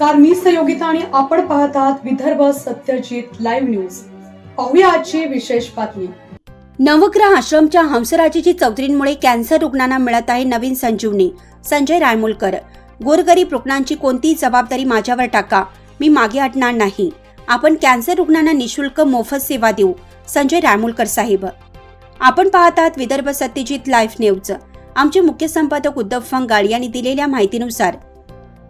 नमस्कार मी सहयोगिता आणि आपण पाहत आहात विदर्भ सत्यजित लाईव्ह न्यूज. पाहूया आजची विशेष बातमी. नवग्रह आश्रमच्या हंसराजीची चौधरींमुळे कॅन्सर रुग्णांना मिळत आहे नवीन संजीवनी. संजय रायमुलकर गोरगरीब रुग्णांची कोणतीही जबाबदारी माझ्यावर टाका मी मागे हटणार नाही. आपण कॅन्सर रुग्णांना निशुल्क मोफत सेवा देऊ संजय रायमुलकर साहेब. आपण पाहत आहात विदर्भ सत्यजित लाईव्ह न्यूज. आमचे मुख्य संपादक उद्धव फंगाळ यांनी दिलेल्या माहितीनुसार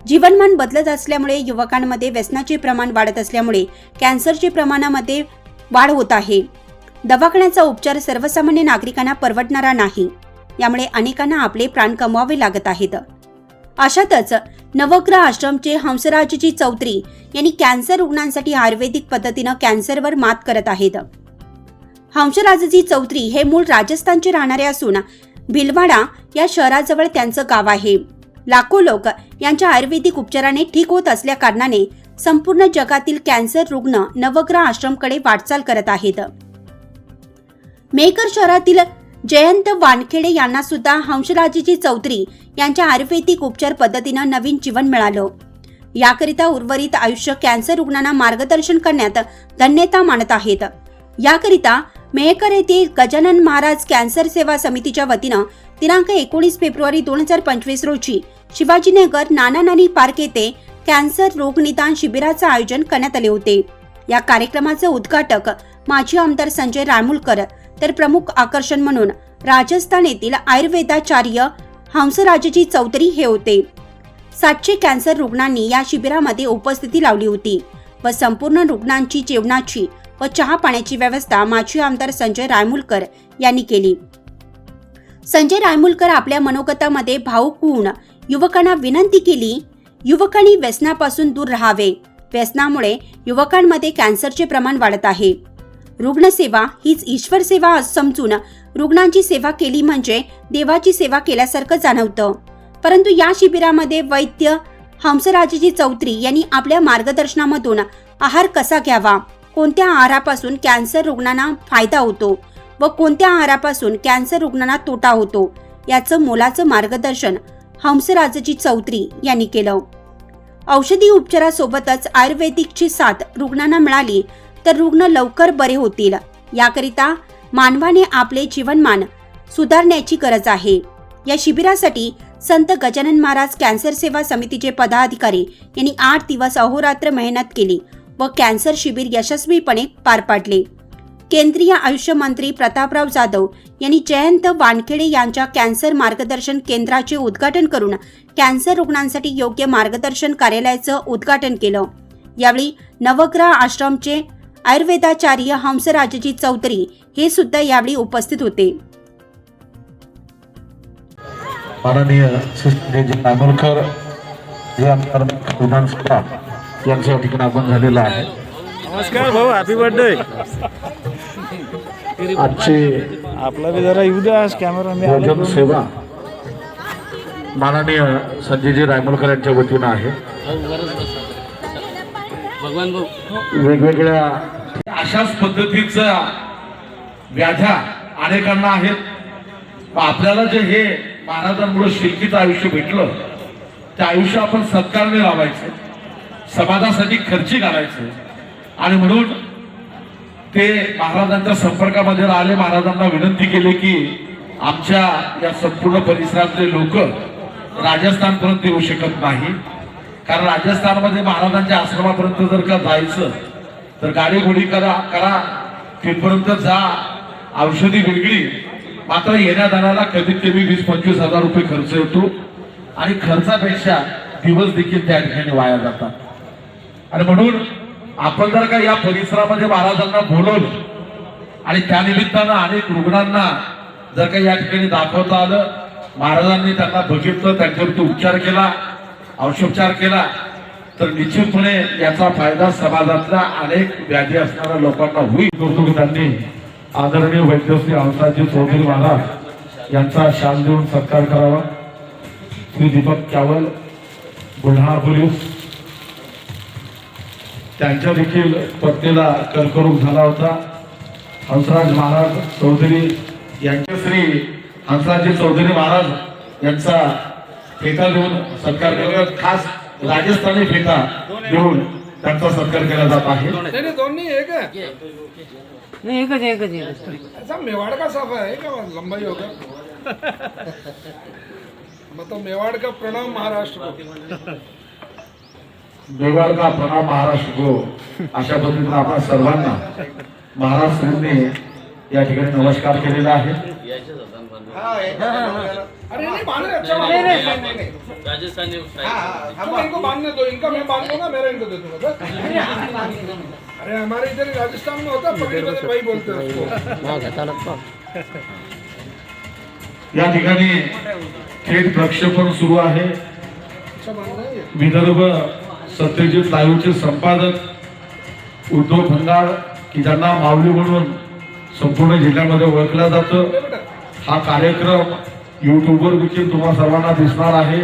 जीवनमान बदलत असल्यामुळे युवकांमध्ये व्यसनाचे प्रमाण वाढत असल्यामुळे कॅन्सरचे प्रमाणामध्ये वाढ होत आहे. दवाखान्याचा उपचार सर्वसामान्य नागरिकांना परवडणारा नाही. यामुळे अनेकांना आपले प्राण गमवावे लागत आहेत. अशातच नवग्रह आश्रमचे हंसराजजी चौधरी यांनी कॅन्सर रुग्णांसाठी आयुर्वेदिक पद्धतीनं कॅन्सरवर मात करत आहेत. हंसराजजी चौधरी हे मूळ राजस्थानचे राहणारे असून भिलवाडा या शहराजवळ त्यांचं गाव आहे. लाखो लोक यांच्या आयुर्वेदिक उपचाराने ठीक होत असल्या कारणाने संपूर्ण जगातील कॅन्सर रुग्ण नवग्रह आश्रमकडे वाटचाल करत आहेत. मेकर शहरातील जयंत वानखेडे यांना सुद्धा हंसराजीजी चौधरी यांच्या आयुर्वेदिक उपचार पद्धतीनं नवीन जीवन मिळालं. याकरिता उर्वरित आयुष्य कॅन्सर रुग्णांना मार्गदर्शन करण्यात धन्यता मानत आहेत. याकरिता मेहकर येथील गजानन महाराज कॅन्सर सेवा समितीच्या वतीनं दिनांक एकोणीस फेब्रुवारी दोन हजार पंचवीस रोजी शिवाजीनगर नाना नानी पार्क येथे कॅन्सर रोग निदान शिबिराचं आयोजन करण्यात आले होते. या कार्यक्रमाचे उद्घाटक माजी आमदार संजय रायमुलकर तर प्रमुख आकर्षण म्हणून राजस्थान येथील आयुर्वेदाचार्य हंसराजजी चौधरी हे होते. सातशे कॅन्सर रुग्णांनी या शिबिरामध्ये उपस्थिती लावली होती व संपूर्ण रुग्णांची जेवणाची व चहा पाण्याची व्यवस्था माजी आमदार संजय रायमुलकर यांनी केली. संजय रायमुलकर आपल्या मनोगतामध्ये भाऊक होऊन युवकांना विनंती केली युवकांनी व्यसनापासून दूर राहावे. व्यसनामुळे युवकांमध्ये कॅन्सरचे प्रमाण वाढत आहे. रुग्णसेवा हीच ईश्वर सेवा समजून रुग्णांची सेवा केली म्हणजे देवाची सेवा केल्यासारखं जाणवतं. परंतु या शिबिरामध्ये वैद्य हंसराजजी चौधरी यांनी आपल्या मार्गदर्शनामधून आहार कसा घ्यावा? कोणत्या आहारापासून कॅन्सर रुग्णांना फायदा होतो? व कोणत्या आहारापासून कॅन्सर रुग्णांना तोटा होतो याचं मोलाचं मार्गदर्शन हंसराजजी चौधरी यांनी केलं. औषधी उपचारासोबतच आयुर्वेदिकची साथ रुग्णांना मिळाली तर रुग्ण लवकर बरे होतील. याकरिता मानवाने आपले जीवनमान सुधारण्याची गरज आहे. या शिबिरासाठी संत गजानन महाराज कॅन्सर सेवा समितीचे पदाधिकारी यांनी आठ दिवस अहोरात्र मेहनत केली व कॅन्सर शिबिर यशस्वीपणे पार पाडले. केंद्रीय आयुष्य मंत्री प्रतापराव जाधव यांनी जयंत वानखेडे यांच्या कॅन्सर मार्गदर्शन केंद्राचे उद्घाटन करून कॅन्सर रुग्णांसाठी योग्य मार्गदर्शन कार्यालयाचं उद्घाटन केलं. यावेळी नवग्रह आश्रमचे आयुर्वेदाचार्य हंसराजजी चौधरी हे सुद्धा यावेळी उपस्थित होते. माननीय यांच्या ठिकाणी आपण झालेला आहे. नमस्कार भाऊ हॅपी बर्थडे आजची आपला बी जरा येऊ द्या कॅमेरा मी भोजन सेवा. माननीय संजयजी रायमोलकर यांच्या वतीनं आहे. वेगवेगळ्या अशाच पद्धतीचा व्याध्या अनेकांना आहेत. आपल्याला जे हे महाराजांमुळे शिल्पीचं आयुष्य भेटलं ते आयुष्य आपण सत्कारने लावायचं समाजासाठी खर्ची घालायचं. आणि म्हणून ते महाराजांच्या संपर्कामध्ये आले महाराजांना विनंती केली की आमच्या या संपूर्ण परिसरातले लोक राजस्थानपर्यंत येऊ शकत नाही. कारण राजस्थानमध्ये महाराजांच्या आश्रमापर्यंत जर का जायचं तर गाडी घोडी करा करा. तिथपर्यंत जा. औषधी वेगळी. मात्र येण्या जाण्याला कमीत कमी वीस पंचवीस हजार रुपये खर्च येतो. आणि खर्चापेक्षा दिवस देखील त्या ठिकाणी वाया जातात. आणि म्हणून आपण जर का या परिसरामध्ये महाराजांना बोलवलं आणि त्यानिमित्तानं अनेक रुग्णांना जर का या ठिकाणी दाखवता आलं महाराजांनी त्यांना बघितलं त्यांच्यावरती उपचार केला औषोपचार केला तर निश्चितपणे याचा फायदा समाजातल्या अनेक व्याधी असणाऱ्या लोकांना होईल. कौतुक त्यांनी आदरणीय वैद्यश्री हंसाजी चौधरी महाराज यांचा शान देऊन सत्कार करावा. श्री दीपक चावल बुलढाणा पोलीस. त्यांच्या देखील पत्नीला कर्करोग झाला होता. हंसराज महाराज चौधरी यांच्या श्री हंसराजी चौधरी महाराज यांचा ठेका देऊन सत्कार केला खास राजस्थानी फेटा देऊन त्यांचा सत्कार केला जात आहे. नहीं नहीं दोनों ही एक है नहीं एक एक एक ऐसा मेवाड़ का साफा है क्या लंबाई होगा मतलब मेवाड़ का प्रणाम महाराष्ट्र. को मेवाड का प्रणाम महाराष्ट्र को अशा पद्धतीने आपण सर्वांना महाराष्ट्राने या ठिकाणी नमस्कार केलेला आहे. अरे नहीं बांधने अच्छा नहीं नहीं नहीं नहीं. राजस्थानी तुम इनको बांधने दो इनका मैं बांध दूंगा मेरा इनको दे दूंगा बस। अरे हमारे इधर राजस्थान में होता पगड़ी बदल भाई बोलते उसको. या ठिकाणी थेट प्रक्षेपण सुरू आहे? विदर्भ सत्यजित लाईव्हचे संपादक उद्धव भंगार की ज्यांना माऊली म्हणून संपूर्ण जिल्ह्यामध्ये ओळखलं जातं हा कार्यक्रम युट्यूबवर देखील तुम्हा सर्वांना दिसणार आहे.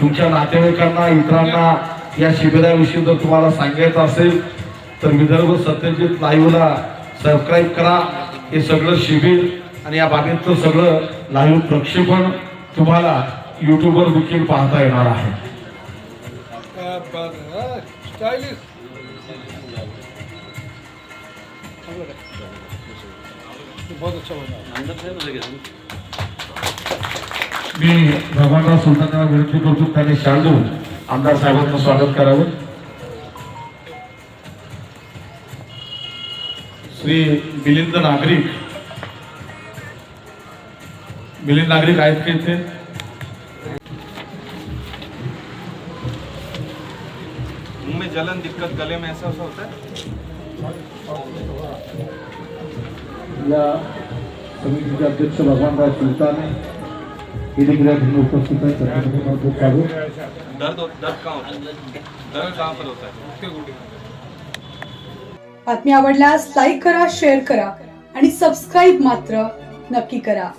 तुमच्या नातेवाईकांना इतरांना या शिबिराविषयी जर तुम्हाला सांगायचं असेल तर विदर्भ सत्यजित लाईव्हला सबस्क्राईब करा. हे सगळं शिबिर आणि या बाबीतलं सगळं लाईव्ह प्रक्षेपण तुम्हाला युट्यूबवर देखील पाहता येणार आहे. क्या बात स्टाइलिश बहुत अच्छा बना मी भगवानराव सुलताना विनंती करतो त्यांनी शाल देऊन आमदार साहेबांचं स्वागत करावं. श्री मिलिंद नागरिक. मिलिंद नागरिक आहेत का इथे? मुंह में जलन दिक्कत गले में ऐसा ऐसा होता है? या समितीचे अध्यक्ष भगवानराव सुलताने हे देखील या ठिकाणी उपस्थित आहेत. त्यांच्याकडे महत्त्व काढू दर्द हो- दर्द कहाँ होता? है दर्द कहाँ पर होता है उसके गुटी बातमी आवडल्यास लाईक करा शेअर करा आणि सबस्क्राईब मात्र नक्की करा.